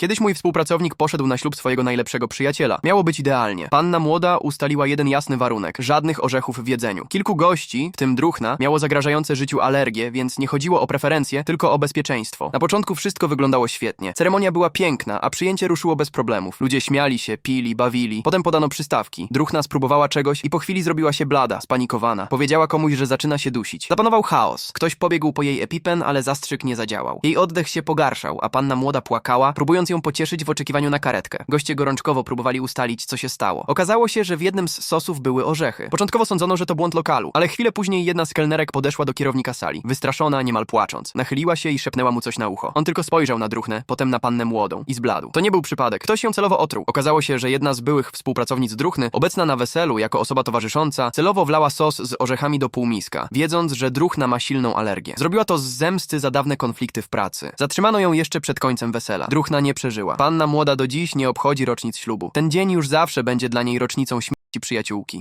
Kiedyś mój współpracownik poszedł na ślub swojego najlepszego przyjaciela. Miało być idealnie. Panna młoda ustaliła jeden jasny warunek: żadnych orzechów w jedzeniu. Kilku gości, w tym druhna, miało zagrażające życiu alergie, więc nie chodziło o preferencje, tylko o bezpieczeństwo. Na początku wszystko wyglądało świetnie. Ceremonia była piękna, a przyjęcie ruszyło bez problemów. Ludzie śmiali się, pili, bawili. Potem podano przystawki. Druhna spróbowała czegoś i po chwili zrobiła się blada, spanikowana. Powiedziała komuś, że zaczyna się dusić. Zapanował chaos. Ktoś pobiegł po jej epipen, ale zastrzyk nie zadziałał. Jej oddech się pogarszał, a panna młoda płakała, próbując ją pocieszyć w oczekiwaniu na karetkę. Goście gorączkowo próbowali ustalić, co się stało. Okazało się, że w jednym z sosów były orzechy. Początkowo sądzono, że to błąd lokalu, ale chwilę później jedna z kelnerek podeszła do kierownika sali. Wystraszona, niemal płacząc. Nachyliła się i szepnęła mu coś na ucho. On tylko spojrzał na druchnę, potem na pannę młodą i zbladł. To nie był przypadek. Ktoś ją celowo otruł. Okazało się, że jedna z byłych współpracownic druchny, obecna na weselu jako osoba towarzysząca, celowo wlała sos z orzechami do półmiska, wiedząc, że druchna ma silną alergię. Zrobiła to z zemsty za dawne konflikty w pracy. Zatrzymano ją jeszcze przed końcem wesela. Nie przeżyła. Panna młoda do dziś nie obchodzi rocznic ślubu. Ten dzień już zawsze będzie dla niej rocznicą śmierci przyjaciółki.